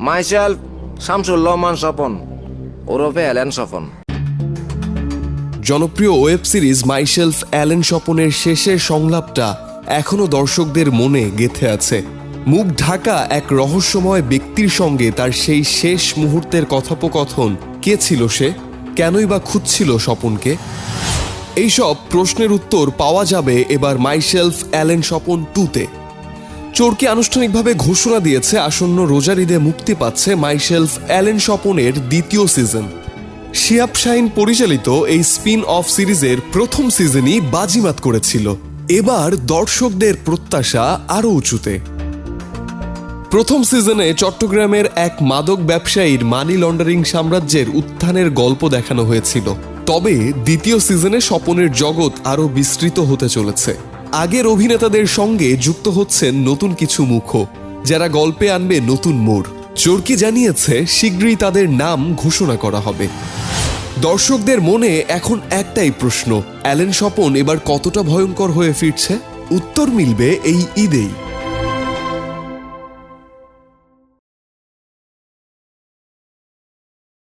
Myself Shamsul Rahman Swapan ওরফে Allen Swapan জনপ্রিয় web series myself Allen স্বপনের শেষের সংলাপটা এখনও দর্শকদের মনে গেথে আছে। মুখ ঢাকা এক রহস্যময় ব্যক্তির সঙ্গে তার সেই শেষ মুহূর্তের কথোপকথন। কে ছিল সে? কেনই বা খুঁজছিল স্বপনকে? এইসব প্রশ্নের উত্তর পাওয়া যাবে এবার মাইশেলফ অ্যালেন স্বপন টুতে চোরকে আনুষ্ঠানিকভাবে ঘোষণা দিয়েছে আসন্ন রোজার ঈদে মুক্তি পাচ্ছে মাইশেলফ অ্যালেন স্বপনের দ্বিতীয় সিজন। শিয়াব শাহিন পরিচালিত এই স্পিন অফ সিরিজের প্রথম সিজনই বাজিমাত করেছিল। এবার দর্শকদের প্রত্যাশা আরও উঁচুতে। প্রথম সিজনে চট্টগ্রামের এক মাদক ব্যবসায়ীর মানি লন্ডারিং সাম্রাজ্যের উত্থানের গল্প দেখানো হয়েছিল। তবে দ্বিতীয় সিজনে স্বপনের জগৎ আরও বিস্তৃত হতে চলেছে। আগের অভিনেতাদের সঙ্গে যুক্ত হচ্ছেন নতুন কিছু মুখ। যারা গল্পে আনবে নতুন মোড়। চোরকি জানিয়েছে, শীঘ্রই তাদের নাম ঘোষণা করা হবে। দর্শকদের মনে এখন একটাই প্রশ্ন, অ্যালেন স্বপন এবার কতটা ভয়ঙ্কর হয়ে ফিরছে? উত্তর মিলবে এই ঈদেই।